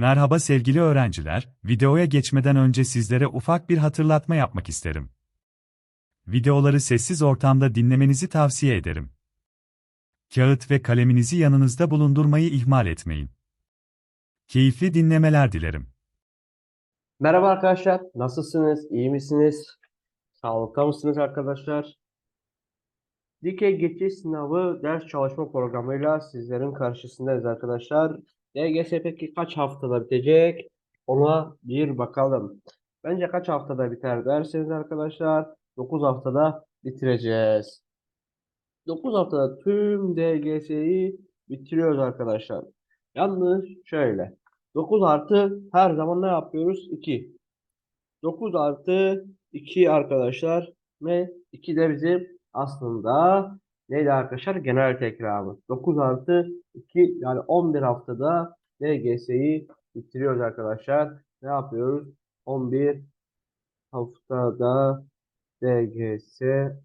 Merhaba sevgili öğrenciler, videoya geçmeden önce sizlere ufak bir hatırlatma yapmak isterim. Videoları sessiz ortamda dinlemenizi tavsiye ederim. Kağıt ve kaleminizi yanınızda bulundurmayı ihmal etmeyin. Keyifli dinlemeler dilerim. Merhaba arkadaşlar, nasılsınız? İyi misiniz? Sağlıkta mısınız arkadaşlar? Dikey geçiş sınavı ders çalışma programıyla sizlerin karşısındayız arkadaşlar. DGS peki kaç haftada bitecek? Ona bir bakalım. Bence kaç haftada biter derseniz arkadaşlar 9 haftada bitireceğiz. 9 haftada tüm DGS'yi bitiriyoruz arkadaşlar. Yalnız şöyle. 9 artı her zaman ne yapıyoruz? 2. 9 artı 2 arkadaşlar ve 2 de bizim aslında neydi arkadaşlar? Genel tekrarımız. 9 artı 2 yani 11 haftada DGS'yi bitiriyoruz arkadaşlar. Ne yapıyoruz? 11 haftada DGS'yi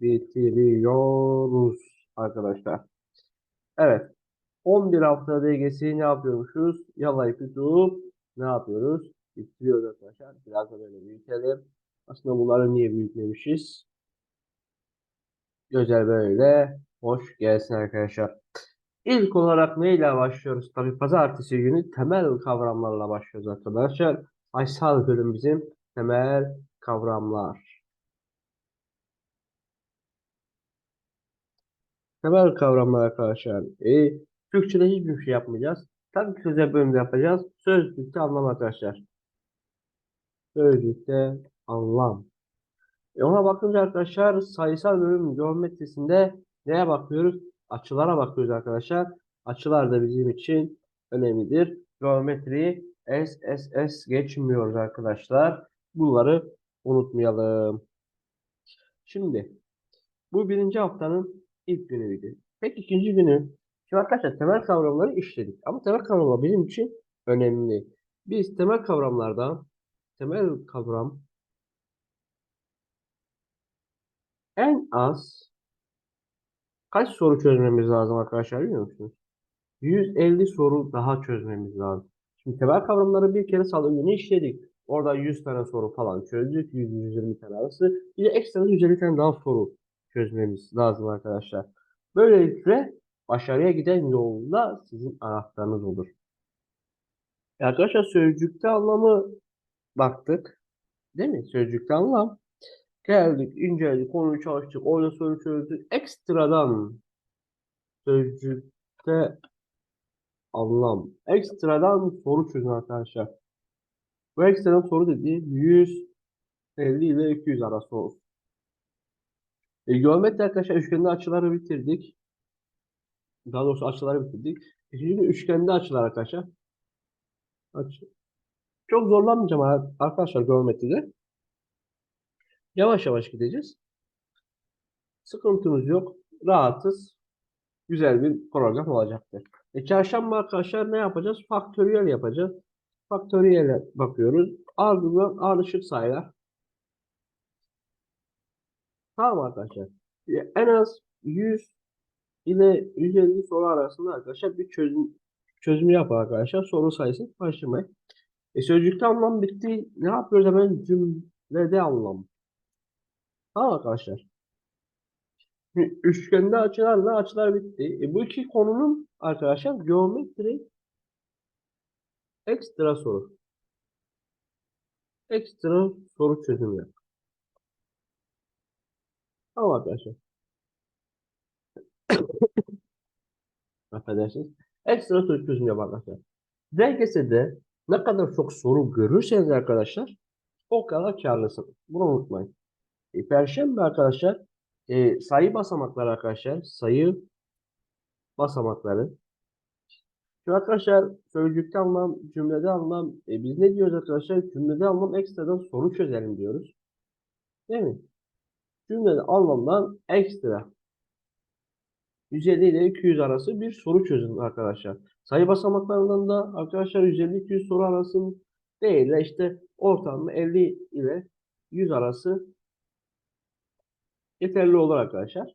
bitiriyoruz arkadaşlar. Evet. 11 hafta DGS'yi ne yapıyormuşuz? Yalayıp tutup ne yapıyoruz? Bitiriyoruz arkadaşlar. Biraz da böyle büyütelim. Aslında bunları niye büyütmemişiz? Güzel böyle. Hoş gelsin arkadaşlar. İlk olarak neyle başlıyoruz? Tabii pazartesi günü temel kavramlarla başlıyoruz arkadaşlar. Aysal bölüm bizim temel kavramlar. Temel kavramlar arkadaşlar. E, Türkçe'de hiçbir şey yapmayacağız. Tabii ki sözel bölümde yapacağız. Sözlükte anlam arkadaşlar. Sözlükte anlam. E ona bakınca arkadaşlar sayısal bölüm geometrisinde neye bakıyoruz? Açılara bakıyoruz arkadaşlar. Açılar da bizim için önemlidir. Geometriyi S, S, S geçmiyoruz arkadaşlar. Bunları unutmayalım. Şimdi bu birinci haftanın ilk günüydü. Peki ikinci günü Şimdi arkadaşlar temel kavramları işledik. Ama temel kavramlar bizim için önemli. Biz temel kavramlardan temel kavram en az kaç soru çözmemiz lazım arkadaşlar biliyor musunuz? 150 soru daha çözmemiz lazım. Şimdi temel kavramları bir kere salı günü işledik. Orada 100 tane soru falan çözdük. 100-120 tane arası. Bir de ekstra 150 tane daha soru çözmemiz lazım arkadaşlar. Böylelikle başarıya giden yolda sizin anahtarınız olur. E arkadaşlar sözcükte anlamı baktık. Değil mi? Sözcükte anlam. Geldik, inceledik, konuyu çalıştık, orada soru çözdük. Ekstradan sözcükte anlam. Ekstradan soru çözün arkadaşlar. Bu ekstradan soru dediği 150 ile 200 arası olur. E, geometri arkadaşlar üçgende açıları bitirdik. Daha doğrusu açıları bitirdik. Şimdi üçgende açılar arkadaşlar. Açı. Çok zorlanmayacağım arkadaşlar geometride. Yavaş yavaş gideceğiz. Sıkıntımız yok. Rahatız. Güzel bir program olacaktır. E, çarşamba arkadaşlar ne yapacağız? Faktöriyel yapacağız. Faktöriyele bakıyoruz. Ardından ardışık sayılar. Tamam arkadaşlar. E, en az 100 ile 150 soru arasında arkadaşlar bir çözüm çözümü yapın arkadaşlar. Soru sayısı başlamayın. E sözcükte anlam bitti. Ne yapıyoruz hemen cümlede anlam. Tamam arkadaşlar. Şimdi Üçgende açılarla açılar bitti. E bu iki konunun arkadaşlar geometri ekstra soru. Ekstra soru çözümü yap. Tamam arkadaşlar. Affedersiniz. Ekstra soru çözümü yap arkadaşlar. DGS'de ne kadar çok soru görürseniz arkadaşlar o kadar karlısınız. Bunu unutmayın. E, Perşembe arkadaşlar e, sayı basamakları arkadaşlar sayı basamakları Şimdi arkadaşlar sözcükte anlam, cümlede anlam e, biz ne diyoruz arkadaşlar? Cümlede anlam ekstradan soru çözelim diyoruz. Değil mi? Cümlede anlamdan ekstra 150 ile 200 arası bir soru çözün arkadaşlar. Sayı basamaklarından da arkadaşlar 150-200 soru arası değil de işte ortalama 50 ile 100 arası yeterli olur arkadaşlar.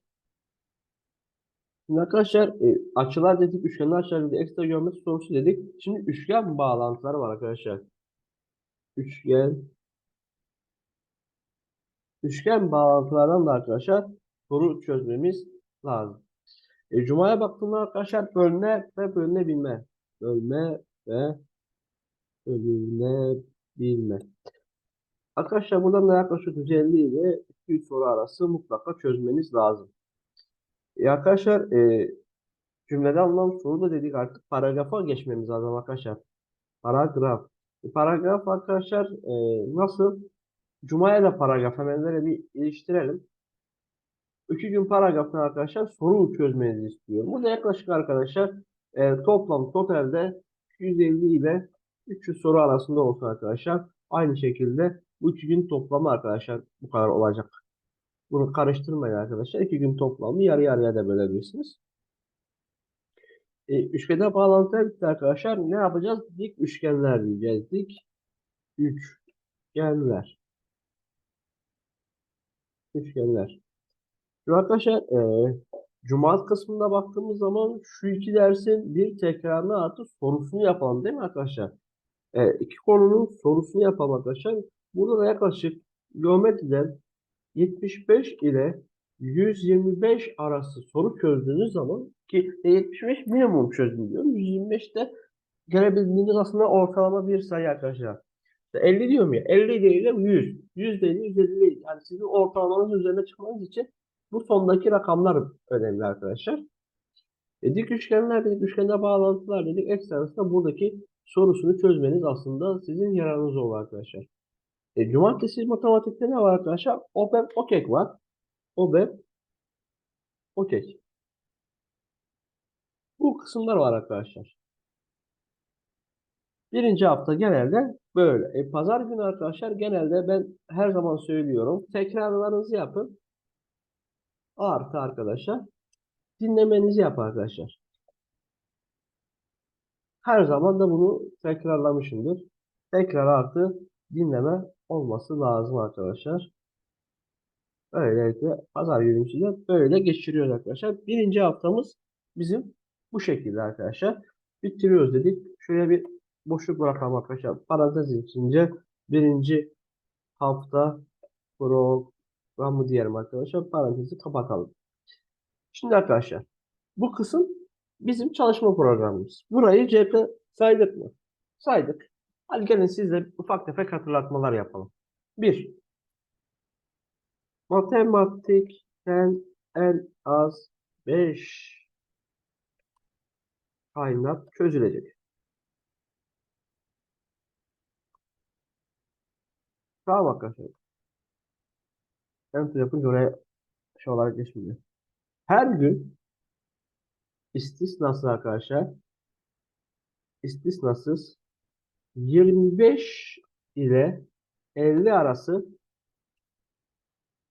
Şimdi arkadaşlar e, açılar dedik, üçgenler açılar dedik, ekstra geometri sorusu dedik. Şimdi üçgen bağlantıları var arkadaşlar. Üçgen Üçgen bağlantılardan da arkadaşlar soru çözmemiz lazım. E, Cuma'ya baktığımda arkadaşlar bölme ve bölünebilme. Bölme ve bölünebilme. Arkadaşlar buradan da yaklaşık 150 ile 200 soru arası mutlaka çözmeniz lazım. E, arkadaşlar e, cümlede alınan soru da dedik artık paragrafa geçmemiz lazım arkadaşlar. Paragraf. E, paragraf arkadaşlar e, nasıl? Cuma'ya da paragraf hemen böyle bir iliştirelim. İki gün paragraftan arkadaşlar soru çözmenizi istiyorum. Burada yaklaşık arkadaşlar e, toplam totalde 250 ile 300 soru arasında olsun arkadaşlar. Aynı şekilde bu iki gün toplamı arkadaşlar bu kadar olacak. Bunu karıştırmayın arkadaşlar. İki gün toplamı yarı yarıya da bölebilirsiniz. E, üçgene bağlantıya bitti arkadaşlar. Ne yapacağız? Dik üçgenler diyeceğiz. Dik üçgenler. Üçgenler. Şimdi arkadaşlar e, Cuma kısmında baktığımız zaman şu iki dersin bir tekrarını artı sorusunu yapalım değil mi arkadaşlar? E, iki konunun sorusunu yapalım arkadaşlar. Burada da yaklaşık geometriden 75 ile 125 arası soru çözdüğünüz zaman ki e, 75 minimum çözdüm diyorum. 125 de gelebildiğiniz aslında ortalama bir sayı arkadaşlar. İşte 50 diyorum ya. 50 değil de 100. 100 değil 150 değil. Yani sizin ortalamanın üzerine çıkmanız için bu sondaki rakamlar önemli arkadaşlar. E, dik üçgenler dedik, üçgende bağlantılar dedik. Ekstransında buradaki sorusunu çözmeniz aslında sizin yararınız olur arkadaşlar. E, cumartesi matematikte ne var arkadaşlar? OBEP, OKEK var. OBEP, OKEK. Bu kısımlar var arkadaşlar. Birinci hafta genelde böyle. E, pazar günü arkadaşlar genelde ben her zaman söylüyorum. Tekrarlarınızı yapın. Artı arkadaşlar. Dinlemenizi yap arkadaşlar. Her zaman da bunu tekrarlamışımdır. Tekrar artı dinleme olması lazım arkadaşlar. Böylelikle pazar günümüzü de böyle geçiriyoruz arkadaşlar. Birinci haftamız bizim bu şekilde arkadaşlar. Bitiriyoruz dedik. Şöyle bir boşluk bırakalım arkadaşlar. Parantez içince birinci hafta programı diyelim arkadaşlar. Parantezi kapatalım. Şimdi arkadaşlar bu kısım bizim çalışma programımız. Burayı cephe saydık mı? Saydık. Hadi gelin sizle ufak tefek hatırlatmalar yapalım. 1. Matematikten en az 5 kaynak çözülecek. Tamam arkadaşlar. Enter yapınca oraya şey olarak geçmiyor. Her gün istisnasız arkadaşlar istisnasız 25 ile 50 arası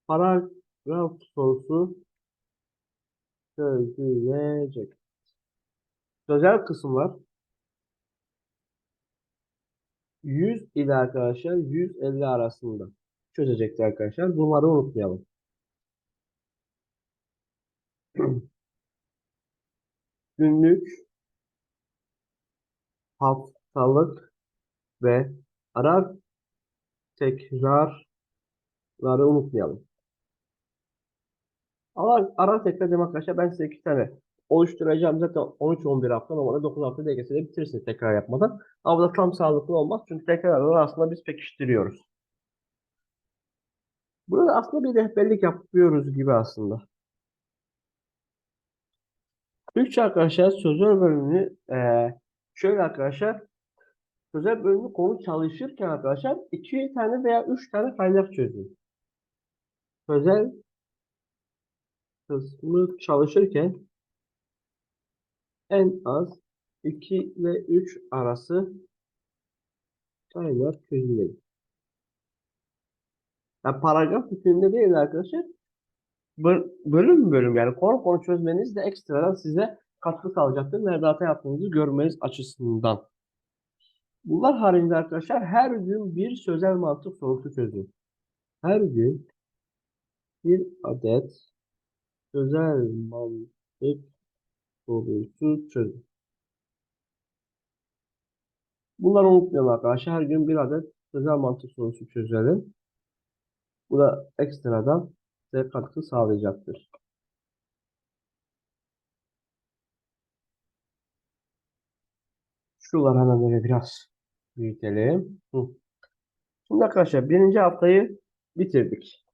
paragraf sorusu çözülecek. Sözel kısımlar 100 ile arkadaşlar 150 arasında çözecektir arkadaşlar. Bunları unutmayalım. Günlük, haftalık ve ara tekrarları unutmayalım. Ara, ara tekrar demek arkadaşlar ben size iki tane oluşturacağım. Zaten 13-11 hafta normalde 9 hafta DGS'de bitirirsiniz tekrar yapmadan. Ama da tam sağlıklı olmaz. Çünkü tekrarları aslında biz pekiştiriyoruz. Burada aslında bir rehberlik yapıyoruz gibi aslında. Türkçe arkadaşlar sözel bölümünü eee, şöyle arkadaşlar sözel bölümü konu çalışırken arkadaşlar iki tane veya üç tane kaynak çözün. Sözel kısmı çalışırken en az 2 ile 3 arası kaynak çözülmeli. Yani paragraf bütününde değil arkadaşlar. Böl- Bölüm bölüm yani konu konu çözmeniz de ekstradan size katkı sağlayacaktır. Nerede hata yaptığınızı görmeniz açısından. Bunlar haricinde arkadaşlar her gün bir sözel mantık sorusu çözün. Her gün bir adet sözel mantık sorusu çözün. Bunları unutmayalım arkadaşlar. Her gün bir adet sözel mantık sorusu çözelim. Bu da ekstradan size katkı sağlayacaktır. Şuraları hemen böyle biraz büyütelim. Şimdi arkadaşlar birinci haftayı bitirdik.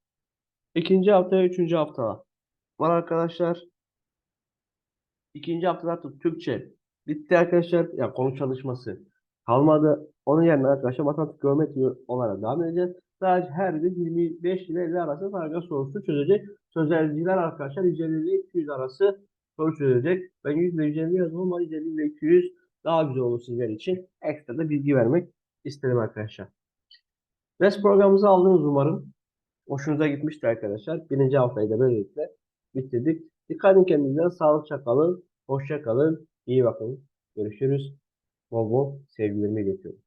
İkinci haftaya üçüncü hafta var arkadaşlar. İkinci haftada artık Türkçe bitti arkadaşlar. Ya konu çalışması kalmadı. Onun yerine arkadaşlar matematik geometri olarak devam edeceğiz. Sadece her gün 25 ile 50 arası paragraf sorusu çözecek. Sözelciler arkadaşlar 150 ile 200 arası soru çözecek. Ben 100 ile 150 yazdım ama 150 ile 200 daha güzel olur sizler için. Ekstra da bilgi vermek istedim arkadaşlar. Ders programımızı aldınız umarım. Hoşunuza gitmiştir arkadaşlar. Birinci haftayı da böylelikle bitirdik. Dikkat edin kendinize. Sağlıkça kalın. Hoşça kalın. İyi bakın. Görüşürüz. Bol bol sevgilerimi iletiyorum.